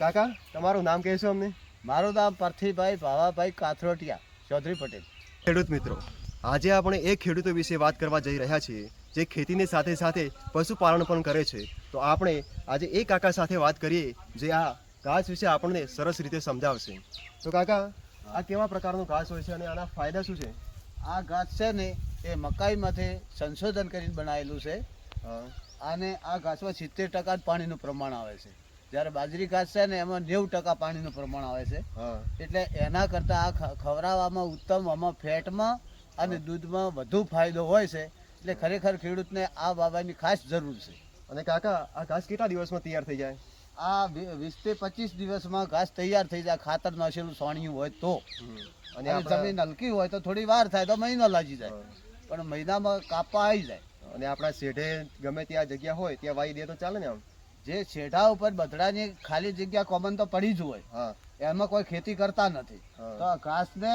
કાકા તમારું નામ કહેશો અમને? મારું નામ પરથીભાઈ ભાવાભાઈ કાથરોટિયા ચૌધરી પટેલ. ખેડૂત મિત્રો આજે આપણે એ ખેડૂતો વિશે વાત કરવા જઈ રહ્યા છીએ જે ખેતીની સાથે સાથે પશુપાલન પણ કરે છે. તો આપણે આજે એ કાકા સાથે વાત કરીએ જે આ ઘાસ વિશે આપણને સરસ રીતે સમજાવશે. તો કાકા આ કેવા પ્રકારનું ઘાસ હોય છે અને આના ફાયદા શું છે? આ ઘાસ છે ને એ મકાઈમાંથી સંશોધન કરીને બનાવેલું છે. અને આ ઘાસમાં સિત્તેર ટકા જ પાણીનું પ્રમાણ આવે છે. જ્યારે બાજરી ઘાસ છે ને એમાં નેવું ટકા પાણીનું પ્રમાણ આવે છે. એટલે એના કરતા આ ખવડાવવામાં ઉત્તમ આમાં ફેટમાં અને દૂધમાં વધુ ફાયદો હોય છે. એટલે ખરેખર ખેડૂતને આ બાબાની ખાસ જરૂર છે. અને કાકા આ ઘાસ કેટલા દિવસમાં તૈયાર થઈ જાય? આ વીસ વીસથી પચીસ દિવસમાં ઘાસ તૈયાર થઈ જાય. ખાતર નાશેલું સોણિયું હોય તો. અને જમીન હલકી હોય તો થોડી વાર થાય તો મહિનો લાગી જાય. પણ મહિનામાં કાપવા આવી જાય. અને આપણા શેઢે ગમે ત્યાં જગ્યા હોય ત્યાં વાઈ દે તો ચાલે ને આમ? જે શેઢા ઉપર બદડાની ખાલી જગ્યા કોમન તો પડી જ હોય. એમાં કોઈ ખેતી કરતા નથી. તો ઘાસને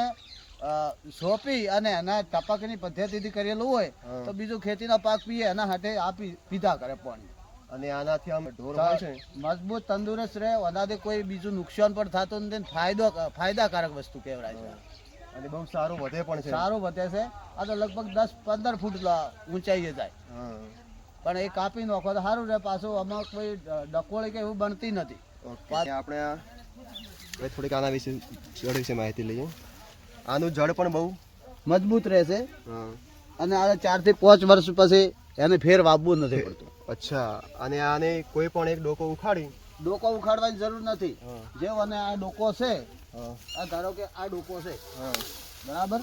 સોંપી અને એના ટપકની પદ્ધતિથી કરેલું હોય તો બીજું ખેતીનો પાક પીએ એના હાથે આપી પીધા કરે પાણી. અને આનાથી આમ ઢોર હોય છે મજબૂત તંદુરસ્ત રહે એનાથી કોઈ બીજું નુકસાન પણ થતું નથી ફાયદો ફાયદાકારક વસ્તુ કહેવાય છે. અને બહુ સારું વધે પણ છે. સારું વધે છે. આ તો લગભગ દસ પંદર ફૂટ ઊંચાઈએ જાય. હા. પણ એ કાપી નાખો તો સારું રહે. પાછું આમાં કોઈ ડકોળી કે એવું બનતી નથી. આપણે હવે થોડીક આના વિશે જળ વિશે માહિતી લઈએ. આનું જળ પણ બહુ મજબૂત રહેશે. અને આ ચારથી પાંચ વર્ષ પછી એને ફેર વાવવું નથી પડતું. અચ્છા. અને આને કોઈ પણ એક ડોકો ઉખાડી? ડોકો ઉખાડવાની જરૂર નથી. જે જેવો અને આ ડોકો છે આ ધારો કે આ ડોકો છે. બરાબર?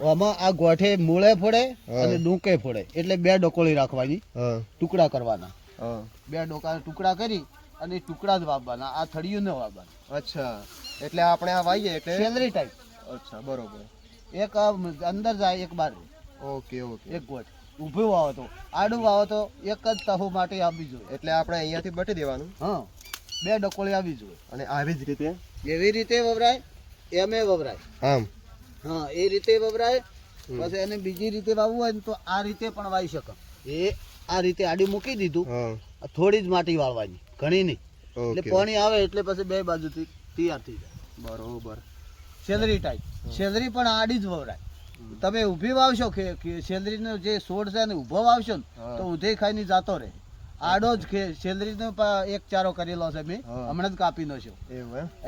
આમાં આ ગોઠે મૂળે ફોડે અને ડુંકે ફોડે. એટલે બે ડોકોળી રાખવાની. ટુકડા કરવાના. બે ડોકા ટુકડા કરી અને ટુકડા જ વાવવાના. આ થળિયું ન વાવવાના. અચ્છા. એટલે આપણે આ વાઈએ એટલે? સેલરી ટાઈપ અચ્છા બરોબર. એક અંદર જાય એક બાર ઓકે ઓકે. એક ગોઠ. ઊભું વાવો તો આડું વાવો તો એક જ તહુ માટે આવી જોઈએ. એટલે આપણે અહીંયાથી બટી દેવાનું? હા. બે ડકોળી આવી જોઈએ. અને આવી જ રીતે? એવી રીતે વવરાય એમ વવરાય. આમ. હા એ રીતે વવરાય પછી એને બીજી રીતે વાવવું હોય ને તો આ રીતે પણ વાવી શકે. એ આ રીતે આડી મૂકી દીધું. થોડી જ માટી વાળવાની ઘણી નહીં. એટલે પાણી આવે એટલે પછી બે બાજુથી તૈયાર થઈ જાય. બરોબર. સેલરી ટાઈપ સેલરી પણ આડી જ વવરાય. તમે ઊભી વાવશો કે કે સેલરીનો જે છોડ છે ને ઊભો વાવશો ને. તો ઉધે ખાઈને જાતો રહે. આડો જ ખે- સેલરીનો પ- એક ચારો કરેલો છે મેં હમણાં જ કાપી નો છે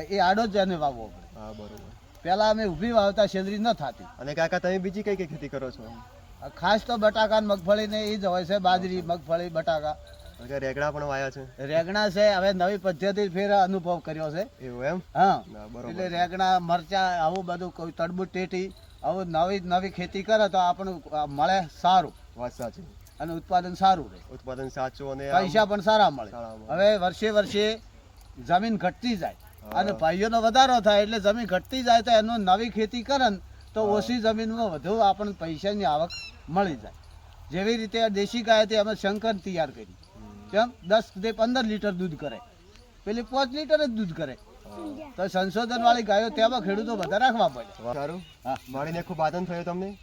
એ આડો જ એને વાવવો પડે. હા બરોબર. પહેલા અમે ઊભી વાવતા સેલરી ન થતી. અને કાકા તમે બીજી કઈ કઈ ખેતી કરો છો? ખાસ તો બટાકા ને મગફળી ને એ જ હોય છે બાજરી મગફળી બટાકા. રેગડા પણ વાયા છે? રેગણા છે હવે નવી પદ્ધતિ ફેર અનુભવ કર્યો છે. એવું એમ? હા. એટલે રેગણા મરચા આવું બધું કોઈ તડબૂચ ટેટી આવું નવી નવી ખેતી કરે તો આપણું મળે સારું. વાત સાચી. અને ઉત્પાદન સારું રહે. ઉત્પાદન સાચું અને પૈસા પણ સારા મળે. હવે વર્ષે વર્ષે જમીન ઘટતી જાય. અને ભાઈઓનો વધારો થાય એટલે જમીન ઘટતી જાય તો એનું નવી ખેતી કરન તો ઓછી જમીનમાં વધુ આપણને પૈસાની આવક મળી જાય. જેવી રીતે દેશી દેશી ગાયથી અમે શંકર તૈયાર કરી. કેમ? દસથી પંદર લીટર દૂધ કરે. પેલી પાંચ લીટર જ દૂધ કરે. તો સંશોધન વાળી ગાયો તેમાં ખેડૂતો બધા રાખવા પડે. હા. મળીને ખૂબ આનંદ થયો તમને.